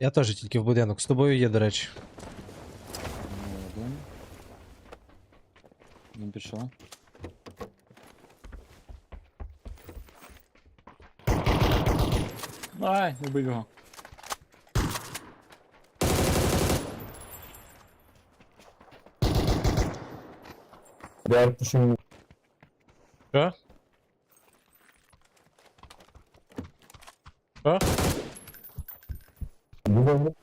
Я теж тільки в будинок. З тобою є, до речі. Ну, Один. Він пішов. Ай, убив його. Я пишу. Що? Що? Думаю,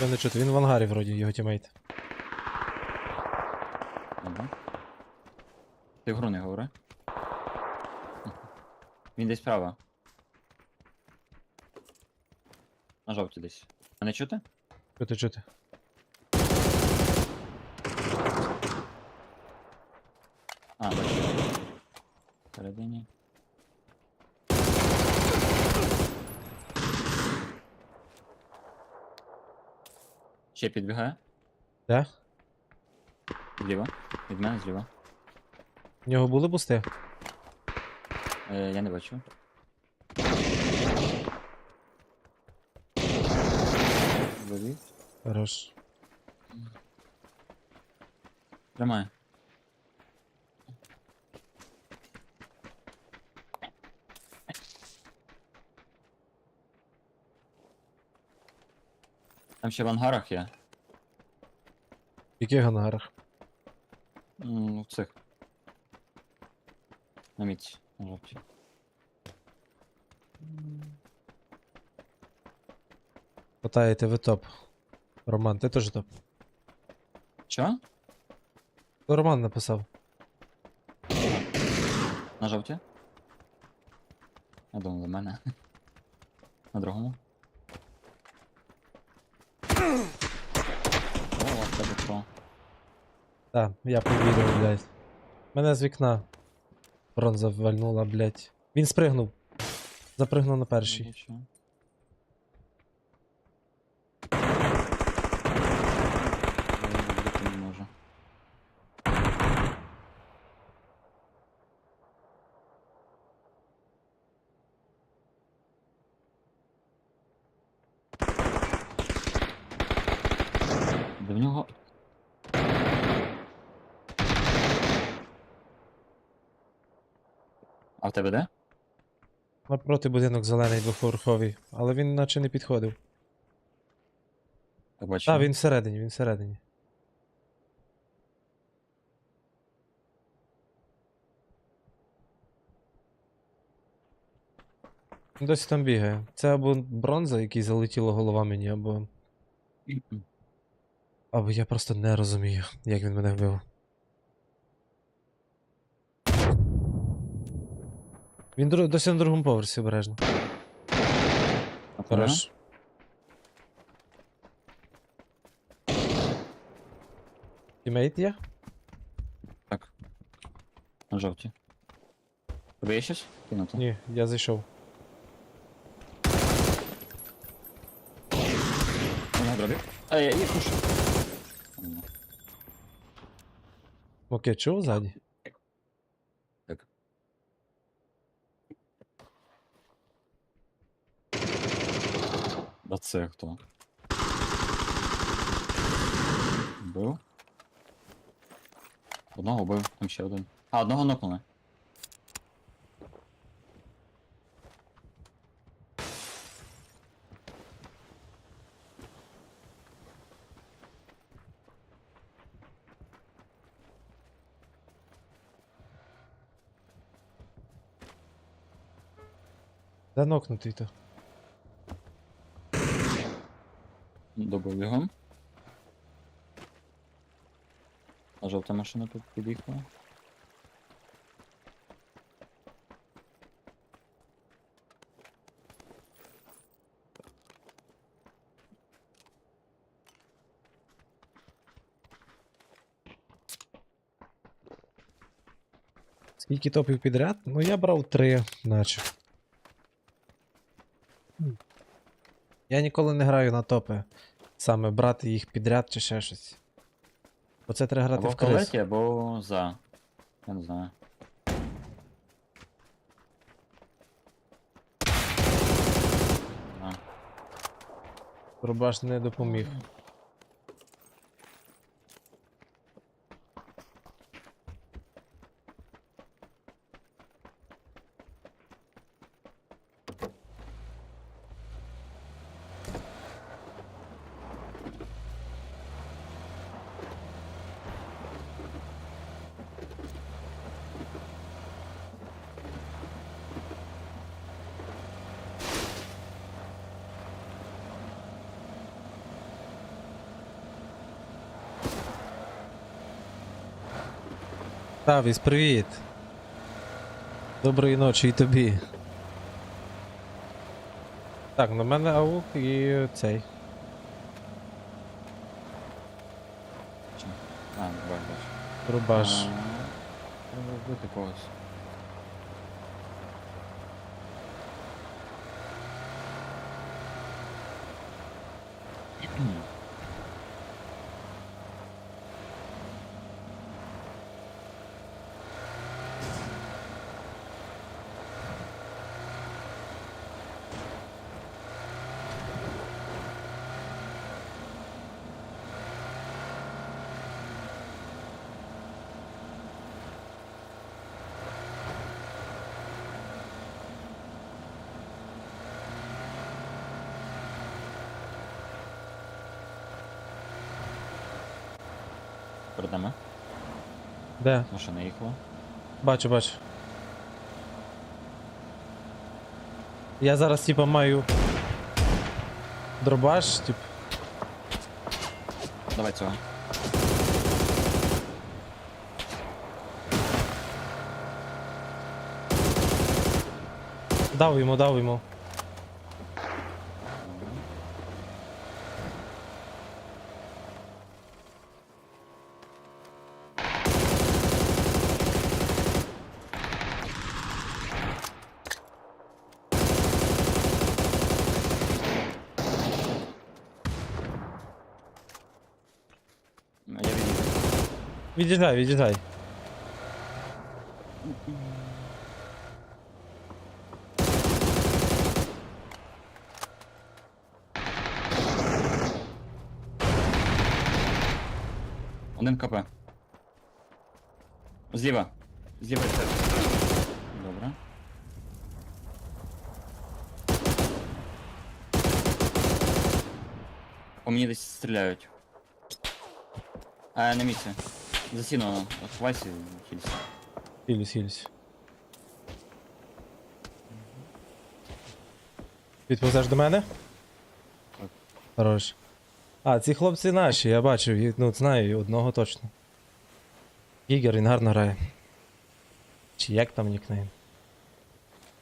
Я не чути, він в ангарі вроді, його тімейт. Ага. Ти в гру не говори. Він десь справа. На жовті десь. А не чути? Чути, чути. А, бачу. Всередині. Ще підбігає. Де? Зліва. Від мене зліва. В нього були бусти? Е, я не бачу. Вивів. Хорош. Тримай. Там ще в ангарах є. В яких ангарах? М, В цих. На міці, на жовтій. Питаєте, ви топ. Роман, ти теж топ. Що? То Роман написав. На жовті? Я думав, до мене. На другому. О, в тебе що? Так, я повірив, блядь. Мене з вікна. Бронза вальнула, блядь. Він спригнув. Запригнув на перший. До нього. А в тебе де? Напроти будинок зелений двоповерховий, але він наче не підходив. Так бачу. Так, він всередині, він всередині. Досі там бігає. Це або бронза, який залетіла голова мені, або. Або я просто не розумію, як він мене вбив. Він дру- досі на другому поверсі обережно. Хорош. Тімейт є? Так. На жовті. Тобі є щось? Кинути? Ні, я зайшов. Я дробів. А я їх пушу. Окей, чув ззаді? Да це хто? Бив? Одного бив, там ще один. А, одного нокнули. Де нокнутий то? Добив його. А жовта машина тут під'їхала. Скільки топів підряд? Ну я брав три, наче. Я ніколи не граю на топи. Саме брати їх підряд чи ще щось. Оце треба грати або в крис. Або або за. Я не знаю. Рубаш не допоміг. Тавіс, привіт. Доброї ночі і тобі. Так, на мене аук і цей. Чи? А, бач, бач. Рубаш. Треба вбити когось. Перед нами. Де? Машина їхала. Бачу, бачу. Я зараз типа маю. Дробаш, тип. Давай цього. Дав йому, дав йому. Я відійду. Від'їжджай, від'їжджай. Один КП. Зліва. Зліва від. Добре. По мені десь стріляють. А, на місці. За сіно, ховайся, хілься. Хілюсь, хілюсь. Підповзеш до мене? Так. Хорош. А, ці хлопці наші, я бачив, ну знаю, одного точно. Гігер, він гарно грає. Чи як там нікнейм?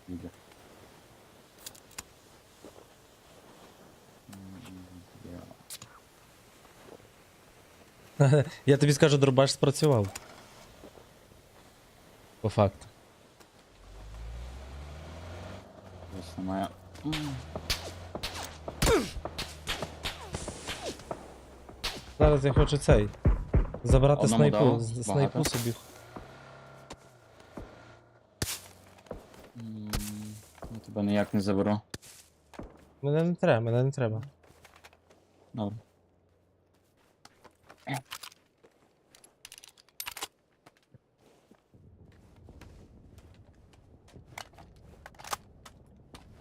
Іде. Я- тобі скажу, дробаш спрацював. По факту. Зараз я хочу цей. Забрати Одному снайпу. дав, з- багато. Снайпу собі. М, Я тебе ніяк не заберу. Мене не треба, мене не треба. Добре.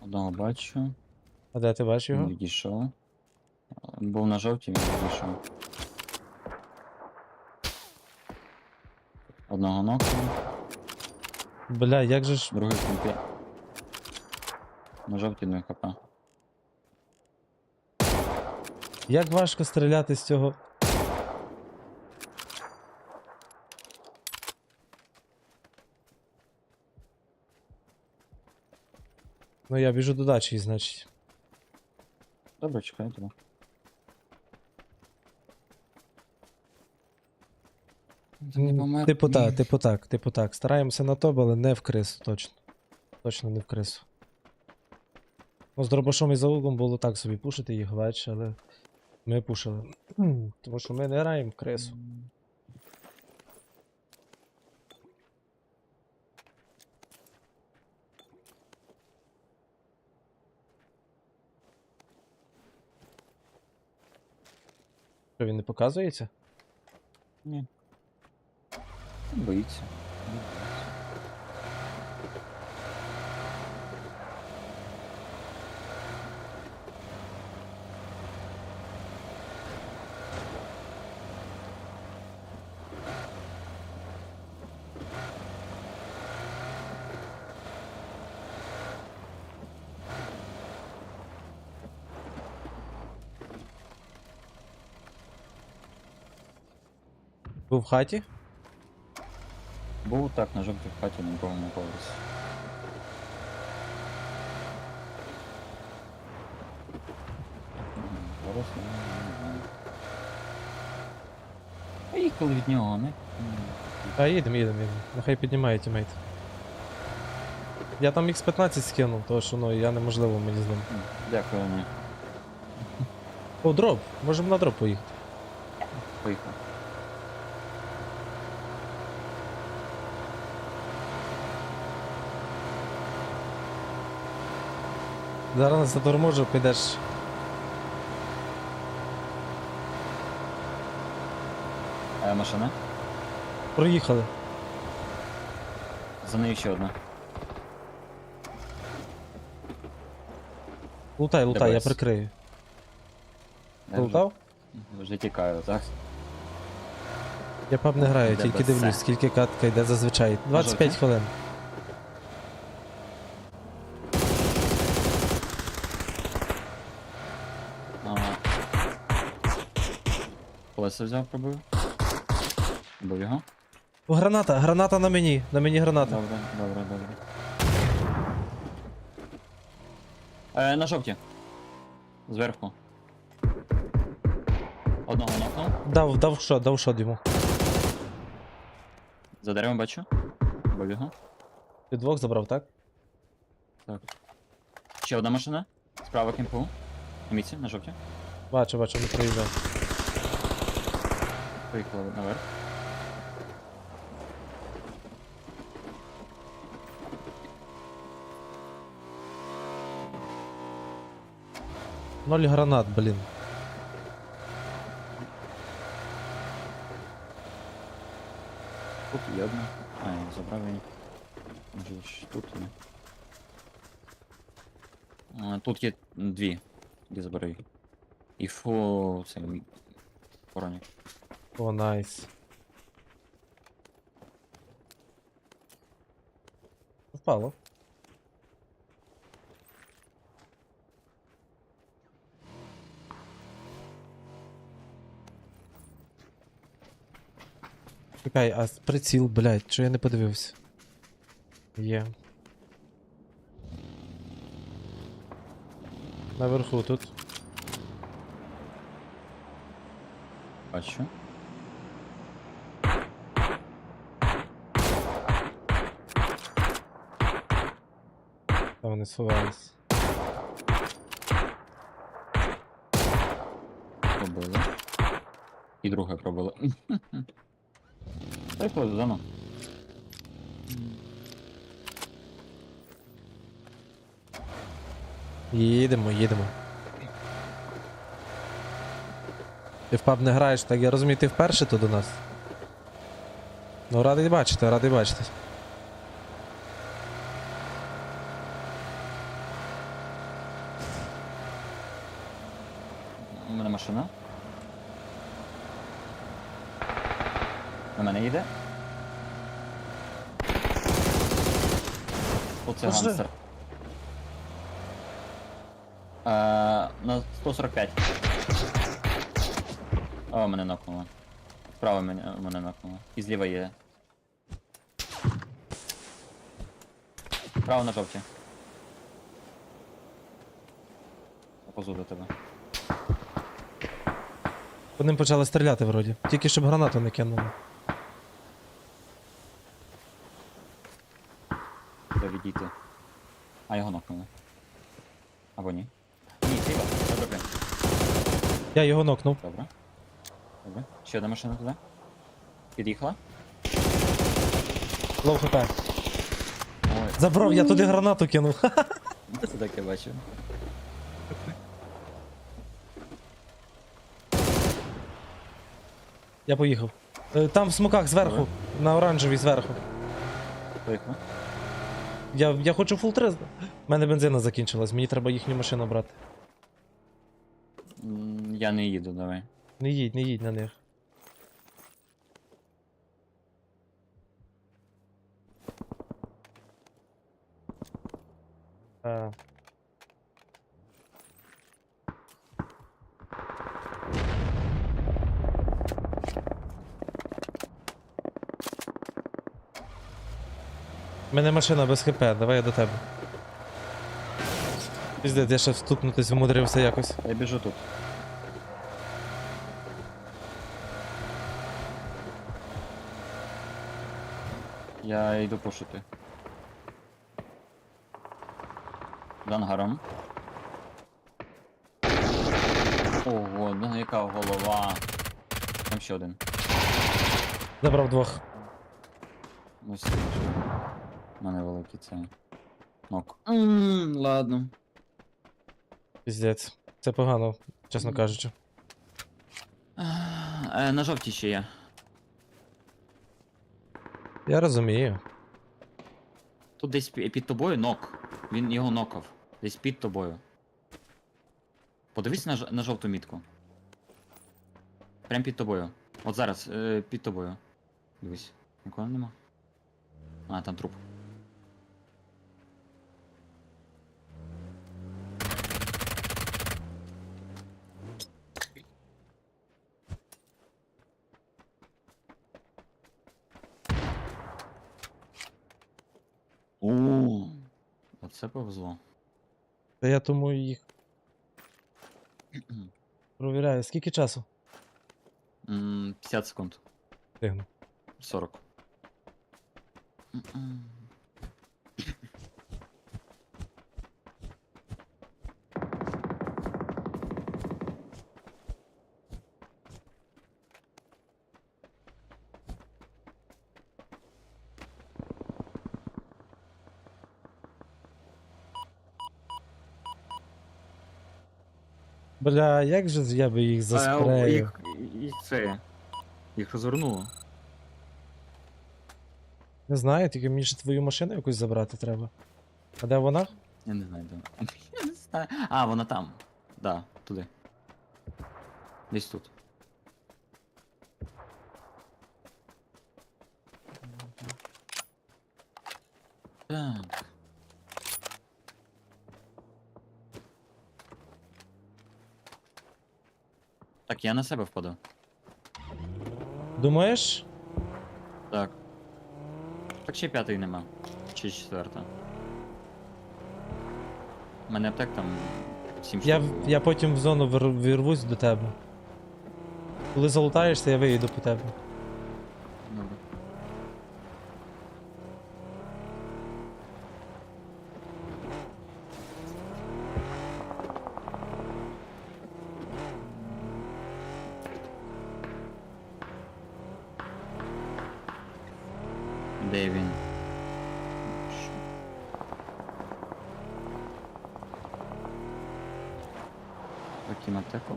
Одного бачу. А де ти бачиш Він його? відійшов. Був на жовтій, він відійшов. Одного ноку, Бля, як же ж. другий компі. На жовтій ну хп. Як важко стріляти з цього. Ну я біжу до дачі, значить. Добре, чекаю тебе. М, Типу так, типу так, типу так. Стараємося на то, але не в крису, точно. Точно не в крису. Ну, з дробашом і заулом було так собі пушити їх веч, але ми пушили. Тому що ми не граємо в крису. Що він не показується? Ні. Боїться. Був в хаті? Був так на жовтій хаті на другому поверсі. Мгм, Зараз я не знаю. Поїхали від нього, не? М, А їдемо, їдемо, їдемо. Нехай піднімає тімейт. Я там X15 скинув, тому що ну я неможливо мені з ним. Дякую, не. О, дроп! Можемо на дроп поїхати. Поїхав. Зараз заторможу, підеш. А машина? Проїхали. За нею ще одна. Лутай, лутай, я прикрию. Я Лутав? Вже тікаю, так? Я паб не граю, тільки ДБС. дивлюсь, скільки катка йде зазвичай. 25 жовтій? хвилин. Колеса взяв, пробив. Бив його. О, граната, граната на мені, на мені граната. Добре, добре, добре. Е, на жовті. Зверху. Одного нокнув. Дав, дав шот, дав шот йому. За деревом бачу. Бив його. Ти двох забрав, так? Так. Ще одна машина. Справа кемпу. На місці, на жовті. Бачу, бачу, не проїжджав. Поїхали наверх. Ноль гранат, блін. Тут є одна. А, я забрав її. Може ще тут є. А, тут є дві. Де забери їх. І фу, це мій коронік. О, найс. Впало. Чекай, а приціл, блядь, що я не подивився? Є. Наверху тут. Бачу. Вони сховались. Пробили. І друге пробили. В зону. Їдемо, їдемо. Ти в паб не граєш, так я розумію, ти вперше тут у нас. Ну, радий бачити, радий бачити. У мене машина. На. Оце Боже. гангстер. Е, на 145. О, мене нокнуло. Справа мене, мене нокнуло. І зліва є. Право на жовті. Опозу до тебе. По ним почали стріляти вроді. Тільки щоб гранату не кинули. Треба відійти. А його нокнули. Або ні. Ні, зліва. Добре. Я його нокнув. Добре. Добре. Ще одна машина туди. Під'їхала. Лоу хп. Ой, Забрав, я туди гранату кинув. це таке бачив. Я поїхав. Е, Там в смоках зверху, на оранжевій зверху. Поїхали. Я, я хочу фул 3. У мене бензина закінчилась, мені треба їхню машину брати. Я не їду, давай. Не їдь, не їдь на них. А. У мене машина без хп, давай я до тебе. Піздець, я ще вступнутись вмудрився якось. Я біжу тут. Я йду. За ангаром. Ого, ну яка голова. Там ще один. Забрав двох. Ну все. У мене великий це. Нок. Ммм, ладно. Піздець. Це погано, чесно кажучи. Е, на жовтій ще є. Я розумію. Тут десь під тобою нок. Він його нокав. Десь під тобою. Подивись на, ж- на жовту мітку. Прям під тобою. От зараз, е, під тобою. Дивись. Нікого нема. А, там труп. О, оце повезло. Та я тому їх провіряю. Скільки часу? М, 50 секунд. Встигну. 40. Бля, як же я би їх А, заспрею? Їх, їх це. Їх розвернуло. Не знаю, тільки мені ще твою машину якусь забрати треба. А де вона? Я не знаю, де. Я не знаю. А, вона там. Да, туди. Десь тут. Так. Так, я на себе впаду. Думаєш? Так. Так ще п'ятий нема. Чи четверта. У мене аптек там 7 Я, штук. я потім в зону вир- вірвусь до тебе. Коли залутаєшся, я виїду по тебе. Добре. Де він? Ш- Таким атаку.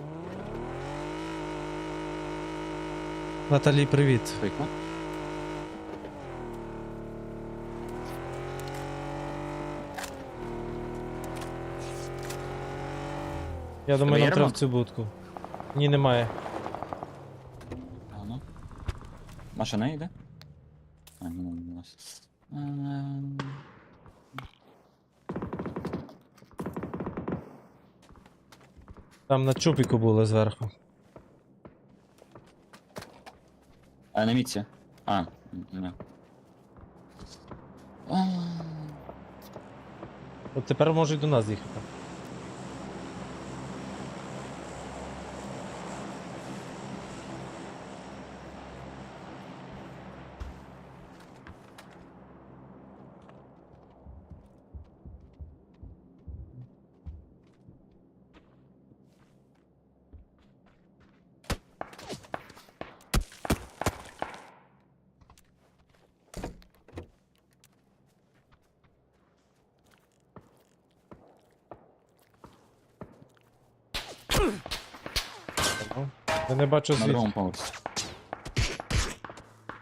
Наталі, привіт. Тихо. Я думаю, нам треба в цю будку. Ні, немає. Ага. Машина йде? А, ну, у нас. Ем, Там на чупіку було зверху. На мітці. А, не. От тепер можуть до нас їхати. Я не бачу На звідки. другому поверсі.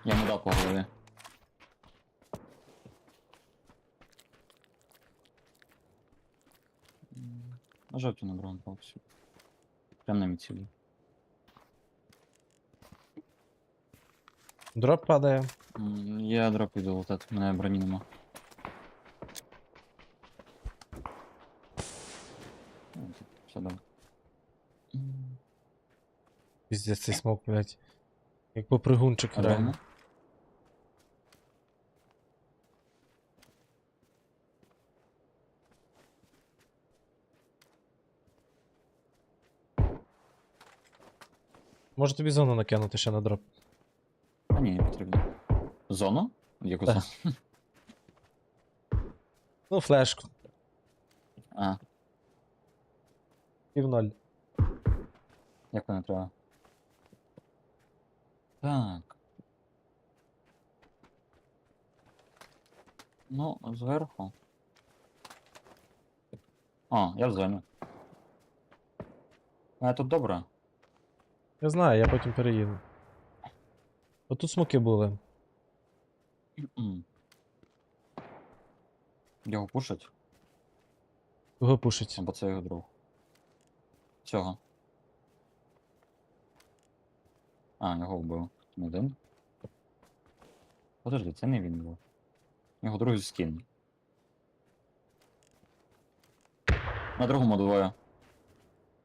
Я йому дав по голові. М, На жовті на дрон пав всю. Прям на міцілі. Дроп падає. М, Я дроп іду лутати, в мене броні нема. Ну, Все добре. М, Піздець цей смок, блядь. Як попригунчик реально. Може тобі зону накинути ще на дроп. А ні, не потрібно. Зону? Яку зону? Ну, флешку. А, Пів ноль. як вона треба? Так. Ну, зверху. А, я в зоні. А тут добре. Я знаю, я потім переїду. Отут смоки були. Його пушать, Кого пушить? або це його друг. Цього. А, його вбив. Не один. Подожди, це не він був. Його другий скін. На другому двоє.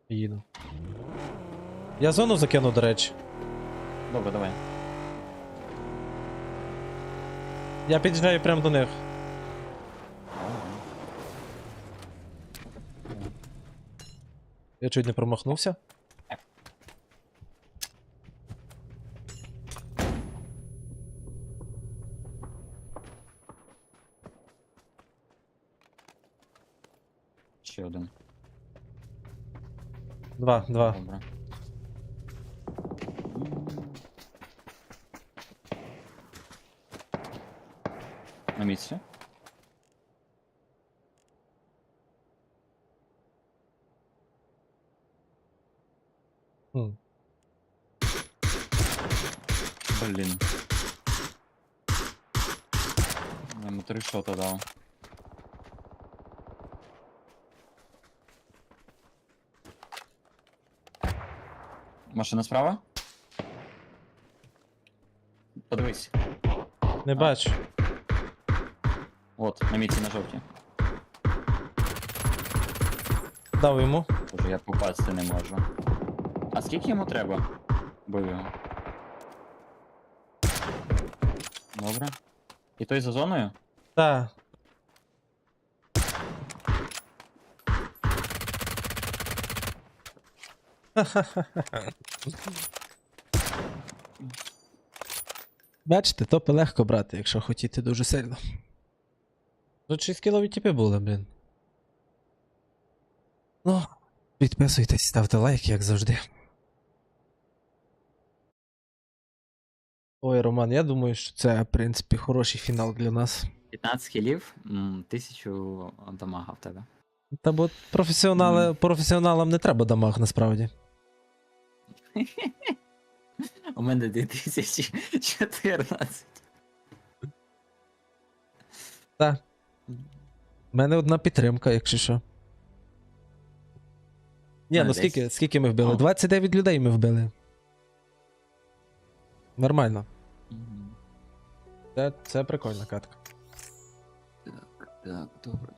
Їду. Я зону закину, до речі. Добре, давай. Я під'їжджаю прямо до них. Я чуть не промахнувся. Два, два. Добре. На місці. Хм. Блін. Я йому три шота дав. Машина справа? Подивись. Не бачу. От, на місці на жовті. Дав йому. Боже, я попасти не можу. А скільки йому треба? Бив його. Добре. І той за зоною? Та. Бачите, топи легко брати, якщо хотіти дуже сильно. Тут 6 кілові тіпи були, блін. Ну, підписуйтесь, ставте лайк, як завжди. Ой, Роман, я думаю, що це, в принципі, хороший фінал для нас. 15 хілів, м, 1000 дамага в тебе. Та бо професіонали, професіоналам не треба дамаг насправді. У мене 2014. Так. У мене одна підтримка, якщо що. Ні, ну скільки, скільки ми вбили? 29 людей ми вбили. Нормально. Це, це прикольна катка. Так, так, добре.